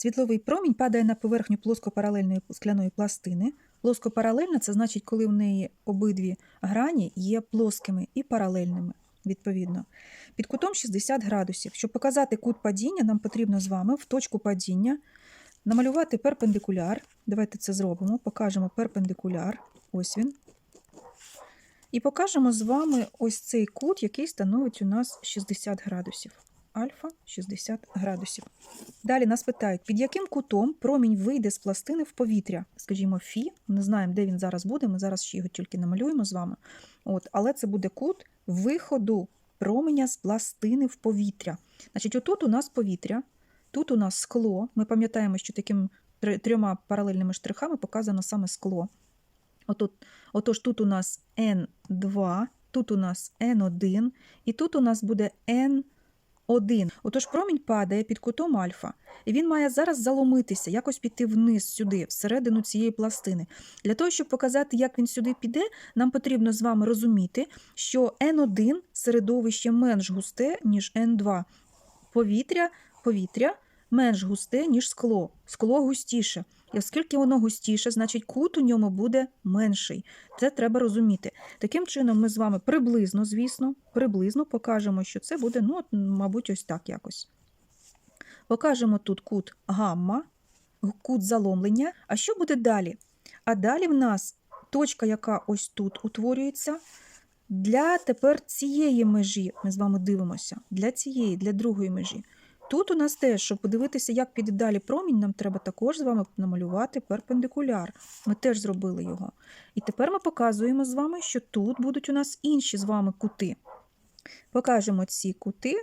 Світловий промінь падає на поверхню плоскопаралельної скляної пластини. Плоскопаралельна це значить, коли в неї обидві грані є плоскими і паралельними, відповідно. Під кутом 60 градусів. Щоб показати кут падіння, нам потрібно з вами в точку падіння намалювати перпендикуляр. Давайте це зробимо. Покажемо перпендикуляр. Ось він. І покажемо з вами ось цей кут, який становить у нас 60 градусів. Альфа 60 градусів. Далі нас питають, під яким кутом промінь вийде з пластини в повітря. Скажімо, Фі. Не знаємо, де він зараз буде. Ми зараз ще його тільки намалюємо з вами. От, але це буде кут виходу променя з пластини в повітря. Значить, отут у нас повітря, тут у нас скло. Ми пам'ятаємо, що таким трьома паралельними штрихами показано саме скло. Отут, отож, тут у нас N2, тут у нас N1, і тут у нас буде N1. Отож, промінь падає під кутом альфа, і він має зараз заломитися, якось піти вниз сюди, всередину цієї пластини. Для того, щоб показати, як він сюди піде, нам потрібно з вами розуміти, що N1 середовище менш густе, ніж N2. Повітря, повітря менш густе, ніж скло. Скло густіше. І оскільки воно густіше, значить кут у ньому буде менший. Це треба розуміти. Таким чином, ми з вами приблизно, звісно, приблизно покажемо, що це буде, ну, мабуть, ось так якось. Покажемо тут кут гамма, кут заломлення. А що буде далі? А далі в нас точка, яка ось тут утворюється. Для тепер цієї межі ми з вами дивимося. Для цієї, для другої межі. Тут у нас теж, щоб подивитися, як піде далі промінь, нам треба також з вами намалювати перпендикуляр. Ми теж зробили його. І тепер ми показуємо з вами, що тут будуть у нас інші з вами кути. Покажемо ці кути.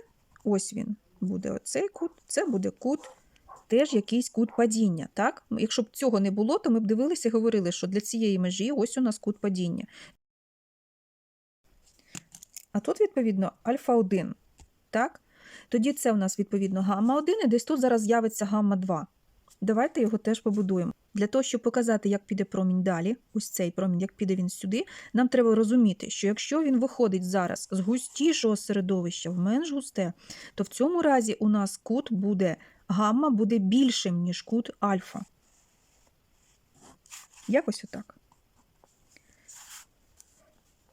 Ось він буде оцей кут, це буде кут, теж якийсь кут падіння. Так? Якщо б цього не було, то ми б дивилися і говорили, що для цієї межі ось у нас кут падіння. А тут, відповідно, альфа-1. Так? Тоді це у нас, відповідно, гамма-1, і десь тут зараз з'явиться гамма-2. Давайте його теж побудуємо. Для того, щоб показати, як піде промінь далі, ось цей промінь, як піде він сюди, нам треба розуміти, що якщо він виходить зараз з густішого середовища в менш густе, то в цьому разі у нас кут буде гамма буде більшим, ніж кут альфа. Якось отак.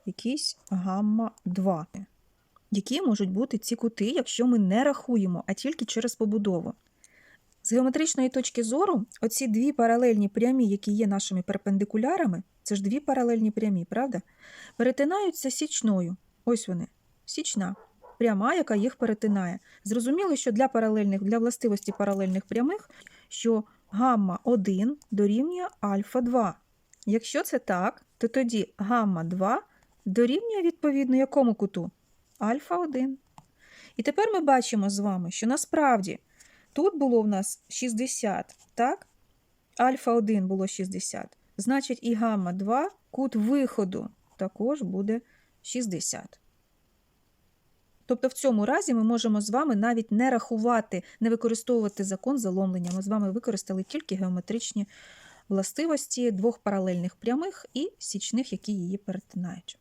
Якийсь гамма-2. Які можуть бути ці кути, якщо ми не рахуємо, а тільки через побудову? З геометричної точки зору, оці дві паралельні прямі, які є нашими перпендикулярами, це ж дві паралельні прямі, правда? Перетинаються січною. Ось вони, січна, пряма, яка їх перетинає. Зрозуміло, що для паралельних, для властивості паралельних прямих, що гамма 1 дорівнює альфа 2. Якщо це так, то тоді гамма 2 дорівнює відповідно якому куту? Альфа 1. І тепер ми бачимо з вами, що насправді тут було в нас 60, так? Альфа 1 було 60. Значить, і гамма 2, кут виходу також буде 60. Тобто в цьому разі ми можемо з вами навіть не рахувати, не використовувати закон заломлення. Ми з вами використали тільки геометричні властивості двох паралельних прямих і січних, які її перетинають.